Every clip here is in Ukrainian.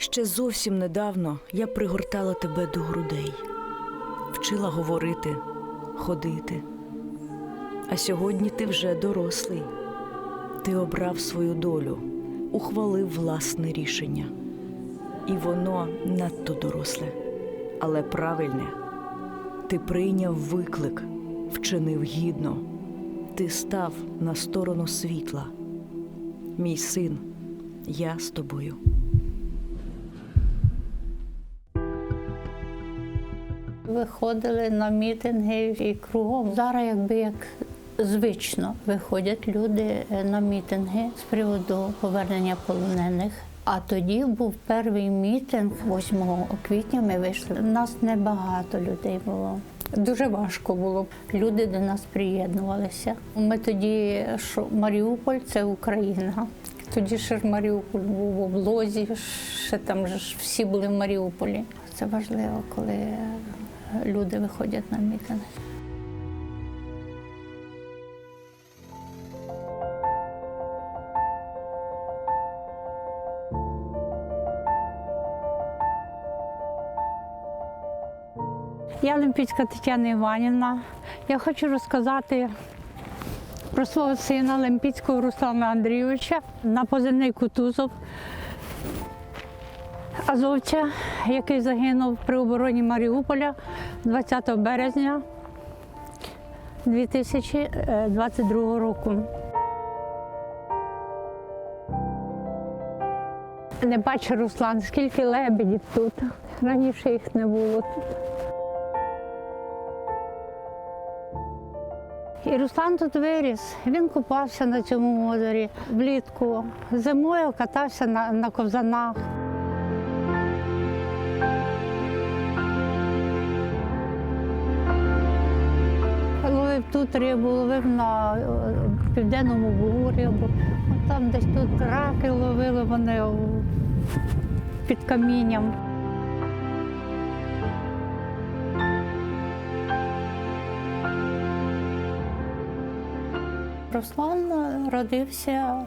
Ще зовсім недавно я пригортала тебе до грудей, вчила говорити, ходити. А сьогодні ти вже дорослий. Ти обрав свою долю, ухвалив власне рішення. І воно надто доросле, але правильне. Ти прийняв виклик, вчинив гідно. Ти став на сторону світла. Мій син, я з тобою. Виходили на мітинги і кругом. Зараз якби як звично виходять люди е, на мітинги з приводу повернення полонених. А тоді був перший мітинг 8 квітня. Ми вийшли. Нас небагато людей було. Дуже важко було. Люди до нас приєднувалися. Ми тоді, що Маріуполь це Україна. Тоді ще ж Маріуполь був в облозі, ще там ж всі були в Маріуполі. Це важливо, коли люди виходять на мітинги. Я Олімпійська Тетяна Іванівна. Я хочу розказати про свого сина Олімпійського Руслана Андрійовича на позивний Кутузов. Азовця, який загинув при обороні Маріуполя 20 березня 2022 року. Не бачу Руслан, скільки лебедів тут. Раніше їх не було тут. І Руслан тут виріс. Він купався на цьому озері влітку. Зимою катався на, на ковзанах. Тут рибу, ловив на е, південному бугу рибу. Там десь тут раки ловили вони під камінням. Руслан е, родився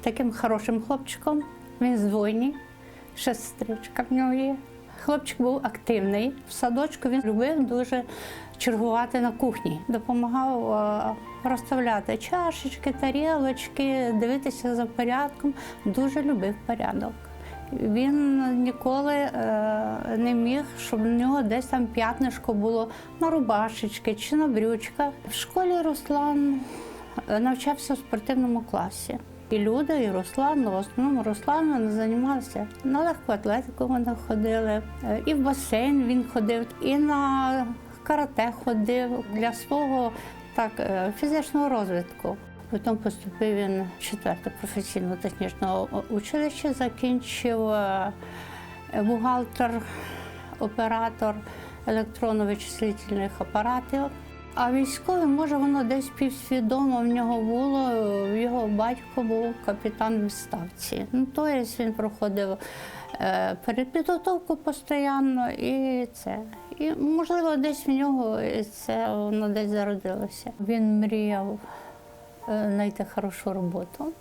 таким хорошим хлопчиком. Він з двойні, ще сестричка в нього є. Хлопчик був активний. В садочку він любив дуже чергувати на кухні, допомагав е, розставляти чашечки, тарілочки, дивитися за порядком. Дуже любив порядок. Він ніколи е, не міг, щоб в нього десь там п'ятнишко було на рубашечки чи на брючках. В школі Руслан е, навчався в спортивному класі. І Люда, і Руслан, в основному Руслан вони займалися на легку атлетику вони ходили, і в басейн він ходив, і на карате ходив для свого так, е, фізичного розвитку. Потім поступив він в четверте професійно-технічне училище, закінчив е, бухгалтер, оператор електронно-вичислительних апаратів. А військовий, може, воно десь півсвідомо в нього було. Його батько був капітан відставці. Ну, тобто він проходив е, передпідготовку постійно і це. І, можливо, десь в нього це воно десь зародилося. Він мріяв е, знайти хорошу роботу,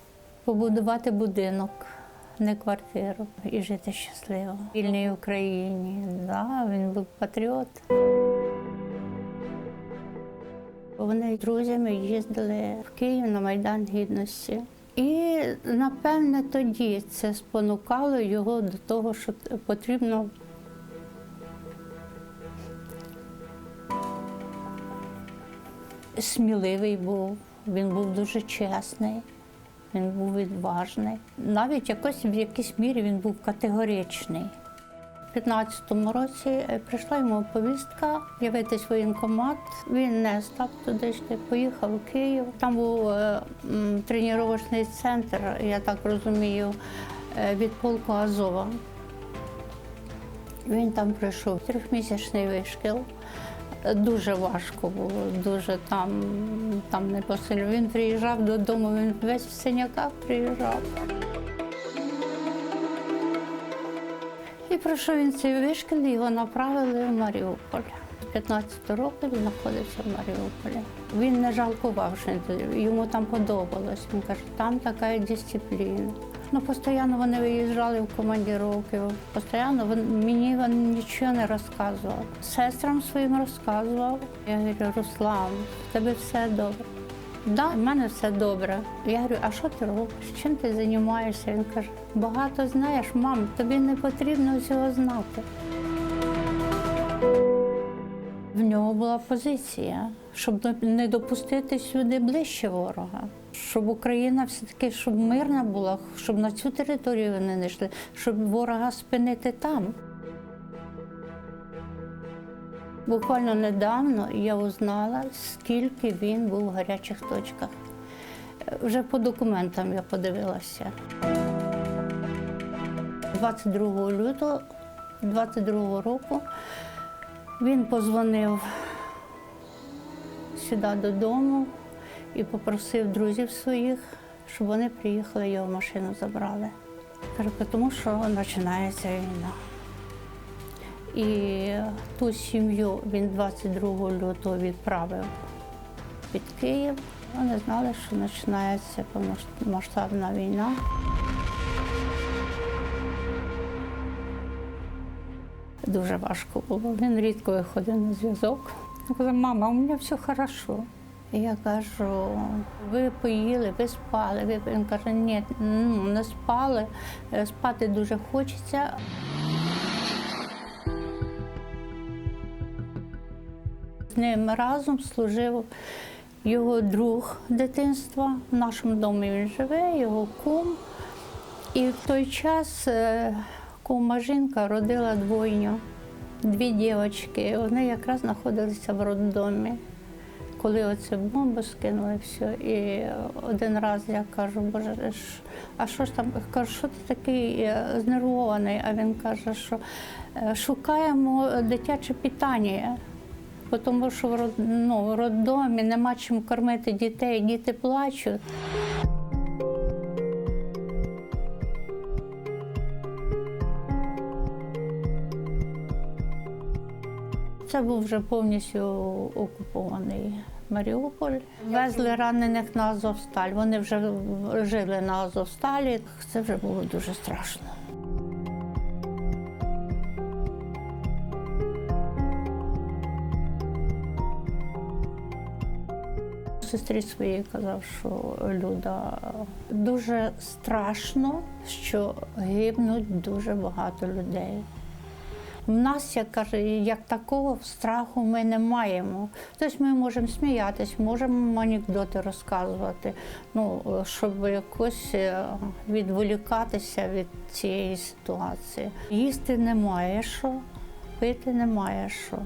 побудувати будинок, не квартиру і жити щасливо. В вільній Україні. Да, він був патріот. Вони з друзями їздили в Київ на Майдан Гідності. І напевне тоді це спонукало його до того, що потрібно сміливий був, він був дуже чесний, він був відважний. Навіть якось в якійсь мірі він був категоричний. У 15-му році е, прийшла йому повістка явитись воєнкомат. Він не став туди йти, поїхав у Київ. Там був е, тренувальний центр, я так розумію, е, від полку Азова. Він там пройшов трьохмісячний вишкіл. Дуже важко було, дуже там, там не посильно. Він приїжджав додому, він весь в синяках приїжджав. І пройшов він цей вишкіл, його направили в Маріуполь. 15 років він знаходився в Маріуполі. Він не жалкував, що йому там подобалось. Він каже, там така дисципліна. Ну, постійно вони виїжджали в командировки, постійно мені він нічого не розказував. Сестрам своїм розказував. Я говорю, Руслан, в тебе все добре. Да, в мене все добре. Я говорю, а що ти робиш? Чим ти займаєшся? Він каже, багато знаєш, мам, тобі не потрібно всього знати. В нього була позиція, щоб не допустити сюди ближче ворога, щоб Україна все-таки щоб мирна була, щоб на цю територію вони не йшли, щоб ворога спинити там. Буквально недавно я узнала, скільки він був в гарячих точках. Вже по документам я подивилася. 22 лютого 22 року він позвонив сюди додому і попросив друзів своїх, щоб вони приїхали, його машину забрали. Каже, тому що починається війна. І ту сім'ю він 22 лютого відправив під Київ. Вони знали, що починається повномасштабна війна. Дуже важко було. Він рідко виходив на зв'язок. Він казав, мама, у мене все хорошо. Я кажу, ви поїли, ви спали. Ви... Він каже, ні, не спали, е, спати дуже хочеться. З ним разом служив його друг дитинства. В нашому домі він живе, його кум. І в той час е, кума жінка родила двойню, дві дівчатки. Вони якраз знаходилися в роддомі. Коли оце бомбу скинули, все. І один раз я кажу, боже, а що ж там? Кажу, що ти такий е, знервований? А він каже, що е, шукаємо дитяче питання. Тому що в ну, роддомі нема чим кормити дітей, діти плачуть. Це був вже повністю окупований Маріуполь. Везли ранених на Азовсталь. Вони вже жили на Азовсталі. Це вже було дуже страшно. Сестрі своїй казав, що Люда дуже страшно, що гибнуть дуже багато людей. У нас, як каже, як такого страху ми не маємо. Тобто ми можемо сміятись, можемо анекдоти розказувати, ну, щоб якось е, відволікатися від цієї ситуації. Їсти немає що, пити немає що.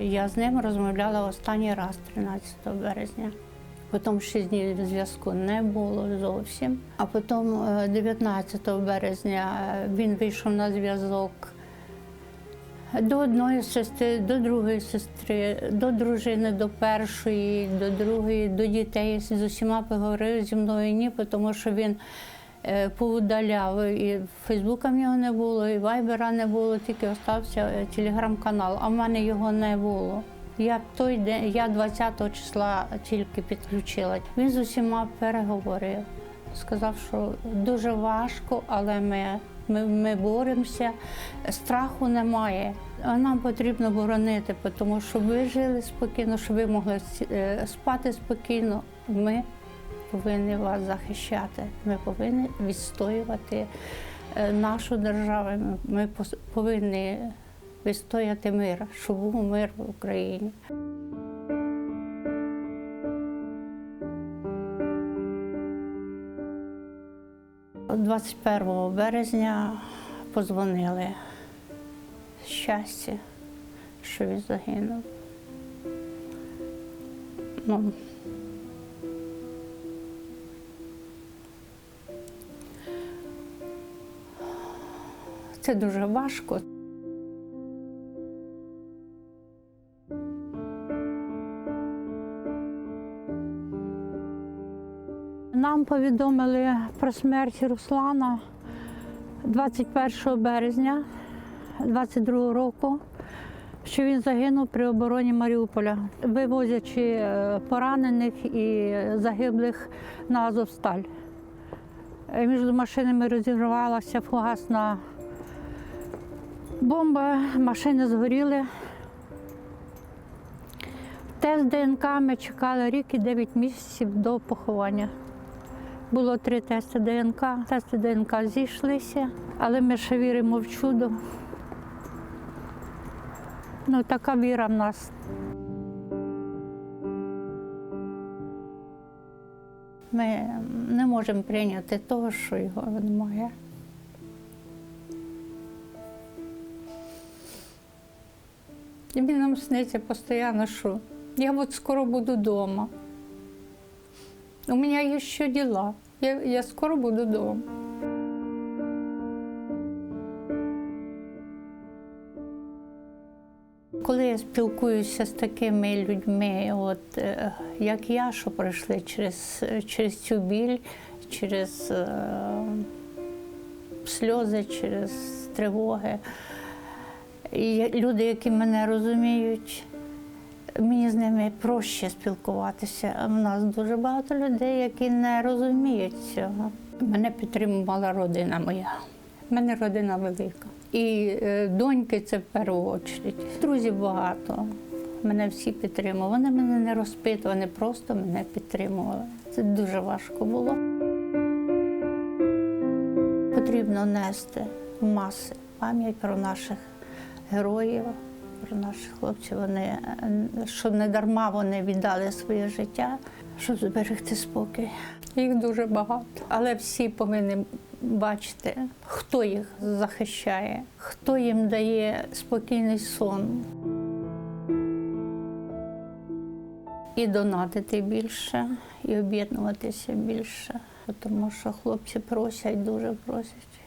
Я з ним розмовляла останній раз 13 березня. Потім 6 днів зв'язку не було зовсім. А потім е, 19 березня е, він вийшов на зв'язок до одної сестри, до другої сестри, до дружини, до першої, до другої, до дітей. З усіма поговорив зі мною ні, тому що він е, поудаляв. І Фейсбука в нього не було, і Вайбера не було, тільки остався е, телеграм-канал, а в мене його не було. Я той день, я 20 числа тільки підключила. Він з усіма переговорив. Сказав, що дуже важко, але ми, ми, ми боремося. Страху немає. А нам потрібно боронити, тому що ви жили спокійно, щоб ви могли е, спати спокійно. Ми повинні вас захищати. Ми повинні відстоювати е, нашу державу. Ми повинні відстояти мир, щоб був мир в Україні. От 21 березня позвонили щастя, що він загинув. Ну, це дуже важко. Повідомили про смерть Руслана 21 березня 22 року. що він загинув при обороні Маріуполя, вивозячи е, поранених і загиблих на Азовсталь. Е, Між машинами розірвалася фугасна бомба, машини згоріли. Тест ДНК ми чекали рік і 9 місяців до поховання. Було три тести ДНК. Тести ДНК зійшлися, але ми ще віримо в чудо. Ну, така віра в нас. Ми не можемо прийняти того, що його немає. І він нам сниться постійно, що я от скоро буду вдома. У мене є ще діла. Я, я скоро буду вдома. Коли я спілкуюся з такими людьми, от е, як я, що пройшли через, через цю біль, через е, сльози, через тривоги, і люди, які мене розуміють, мені з ними проще спілкуватися. В нас дуже багато людей, які не розуміють цього. Мене підтримувала родина моя. У мене родина велика. І е, доньки це в першу чергу. Друзів багато. Мене всі підтримували. Вони мене не розпитували, вони просто мене підтримували. Це дуже важко було. Потрібно нести в маси пам'ять про наших героїв, про наших хлопців. Вони, е, що не дарма вони віддали своє життя, щоб зберегти спокій. Їх дуже багато, але всі повинні бачити, хто їх захищає, хто їм дає спокійний сон. І донатити більше, і об'єднуватися більше, тому що хлопці просять, дуже просять.